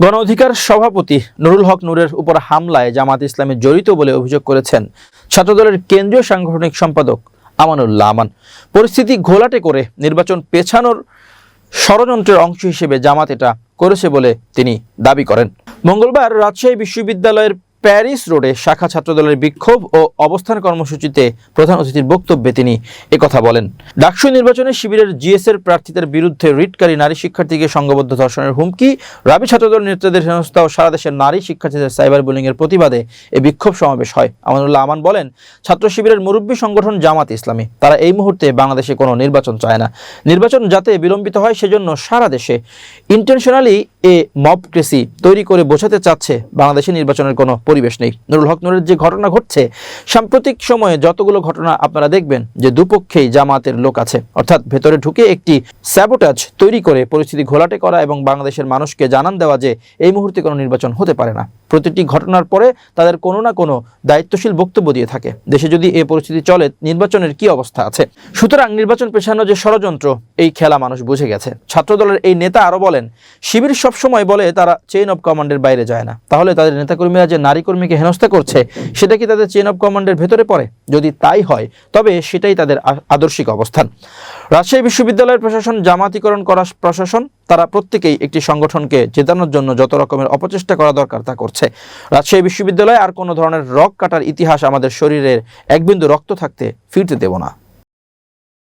গণ অধিকার সভাপতি নুরুল হক নূরের উপর হামলায় জামাত ইসলামে জড়িত বলে অভিযোগ করেছেন ছাত্রদলের কেন্দ্রীয় সাংগঠনিক সম্পাদক আমানুল্লাহ আমান। পরিস্থিতি ঘোলাটে করে নির্বাচন পেছানোর ষড়যন্ত্রের অংশ হিসেবে জামাত এটা করেছে বলে তিনি দাবি করেন। মঙ্গলবার রাজশাহী বিশ্ববিদ্যালয়ের প্যারিস রোডে শাখা ছাত্রদলের বিক্ষোভ ও অবস্থান কর্মসূচিতে প্রধান অতিথির বক্তব্যে তিনি একথা বলেন। ডাকসু নির্বাচনে শিবিরের জিএসের প্রার্থীদের বিরুদ্ধে রিটকারী নারী শিক্ষার্থীকে সংঘবদ্ধ ধর্ষণের হুমকি, রাবি ছাত্রদল নেতাদের সংস্থা ও সারা দেশের নারী শিক্ষার্থীদের সাইবার বুলিং এর প্রতিবাদে এই বিক্ষোভ সমাবেশ হয়। আমানুল্লাহ আমান বলেন, ছাত্র শিবিরের মুরব্বী সংগঠন জামাত ইসলামী। তারা এই মুহূর্তে বাংলাদেশে কোনো নির্বাচন চায় না। নির্বাচন যাতে বিলম্বিত হয় সেজন্য সারা দেশে ইন্টেনশনালি এ মবক্রেসি তৈরি করে বোঝাতে চাচ্ছে বাংলাদেশে নির্বাচনের কোনো পরিবেশ নেই। নুরুল হক নুরের যে ঘটনা ঘটছে, সাম্প্রতিক সময়ে যতগুলো ঘটনা আপনারা দেখবেন, যে দুপক্ষেই জামাতের লোক আছে। অর্থাৎ ভেতরে ঢুকে একটি স্যাবোটাজ তৈরি করে পরিস্থিতি ঘোলাটে করা এবং বাংলাদেশের মানুষকে জানান দেওয়া যে এই মুহূর্তে কোনো নির্বাচন হতে পারে না। প্রতিটি ঘটনার পরে তাদের কোনো না কোনো দায়িত্বশীল বক্তব্য দিয়ে থাকে। দেশে যদি এই পরিস্থিতি চলে, নির্বাচনের কি অবস্থা আছে? সুতরাং নির্বাচন পেছানো যে ষড়যন্ত্র, এই খেলা মানুষ বুঝে গেছে। ছাত্রদলের এই নেতা আরও বলেন, শিবির সবসময় বলে তারা চেইন অফ কমান্ডের বাইরে যায় না। তাহলে তাদের নেতাকর্মীরা যে নারী কর্মীকে হেনস্থা করছে, সেটা কি তাদের চেইন অফ কমান্ডের ভেতরে পড়ে? যদি তাই হয়, তবে সেটাই তাদের আদর্শিক অবস্থান। রাজশাহী বিশ্ববিদ্যালয়ের প্রশাসন জামাতিকরণ করা প্রশাসন, তারা প্রত্যেকেই একটি সংগঠনকে জেতানোর জন্য যত রকমের অপচেষ্টা করা দরকার তা করছে। রাজশাহী বিশ্ববিদ্যালয়ে আর কোনো ধরনের রক কাটার ইতিহাস আমাদের শরীরের একবিন্দু রক্ত থাকতে ফিরতে দেব না।